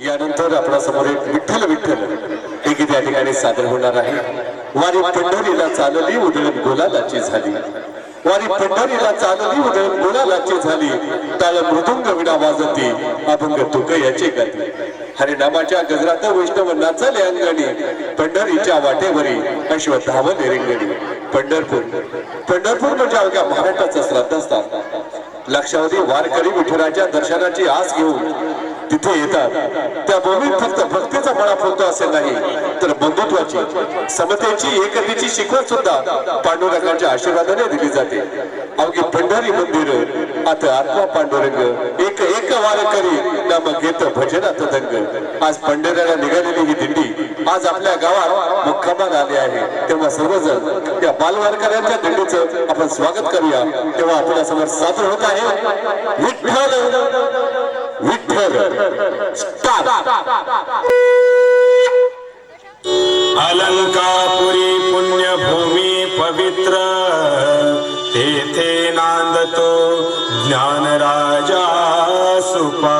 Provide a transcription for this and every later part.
यानंतर आपल्यासमोर एक विठ्ठल विठ्ठल. हे गीत या ठिकाणी सादर होणार आहे. वारी पंढरीला चालली उधळण गोलालाची झाली. वारी पंढरीला चालली उधळण गोलालाची झाली. टाळ मृदुंग विडा वाजती अभंग तुक याचे गाती. हरिनामाच्या गजरात वैष्णव नाचले अंगणी पंढरीच्या वाटेवरी अश्व धावले रिंगणी. पंढरपूर पंढरपूर म्हणजे अवघ्या महाराष्ट्राचं श्रद्धास्थान. लक्षावधी वारकरी विठ्ठलाच्या दर्शनाची आस घेऊन तिथे येतात. त्या भूमीत फक्त भक्तीचा मळा फुलतो असे नाही तर बंधुत्वाची समतेची एकतेची शिकवण सुद्धा पांडुरंगाच्या आशीर्वादाने दिली जाते. अवघी पंढरी मंदिर आता आत्मा पांडुरंग एक एक वारकरी नाम घेत भजनात दंग. आज पंढऱ्याला निघालेली ही दिंडी आज आपल्या गावात मुक्कामात आली आहे. तेव्हा सर्वजण त्या बालवारकऱ्यांच्या दिंडीचं आपण स्वागत करूया. तेव्हा आपल्यासमोर सादर होत आहे. विठ्ठल! विठ्ठल स्टार अलंकापुरी पुण्यभूमी पवित्र तेथे नांदतो ज्ञानराजा सुपा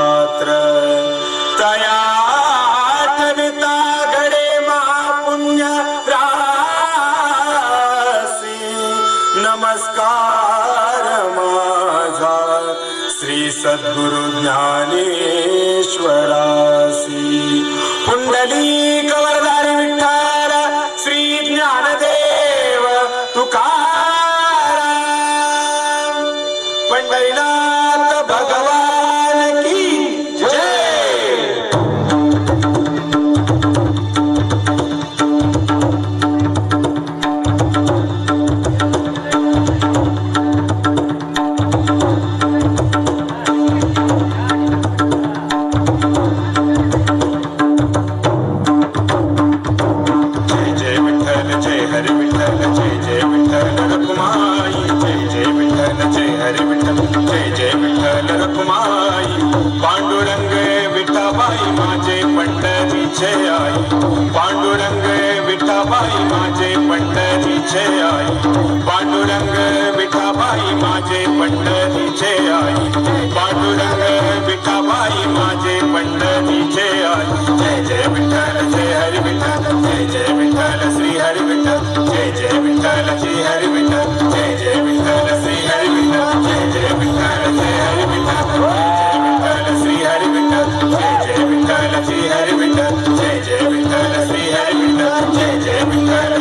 सद्गुरु ज्ञानेश्वरासी। कुंडली हरी विठ्ठल, जय जय विठ्ठल रखुमाई। पांडुरंग विठाबाई, माझे पंढरीचे आई। पांडुरंग विठाबाई, माझे पंढरीचे आई। पांडुरंग विठाबाई, माझे पंढरीचे आई। पांडुरंग विठाबाई, माझे पंढरीचे आई। जय जय विठ्ठल, जय हरी विठ्ठल, जय जय विठ्ठल, श्री हरी विठ्ठल। जय जय विठ्ठल श्री हरी विठ्ठल।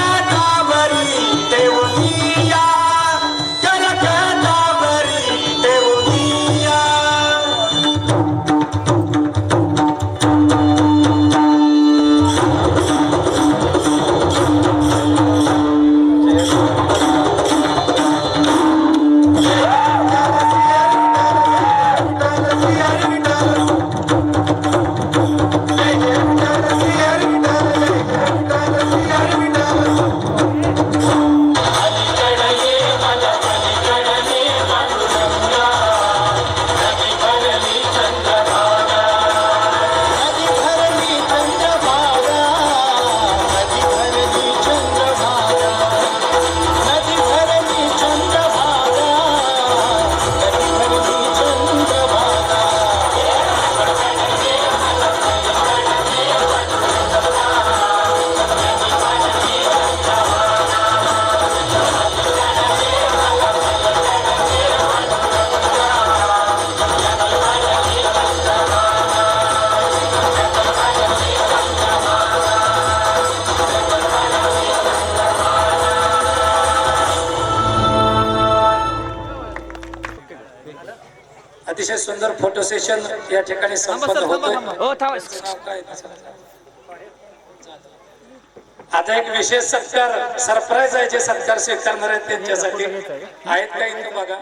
कानावरी देवनी अतिशय सुंदर फोटो सेशन या ठिकाणी संपन्न होतोय. हो? आता एक विशेष सत्कार सरप्राईज आहे जे सत्कार स्वीकारणार आहेत त्यांच्यासाठी. आहेत का इथं बघा?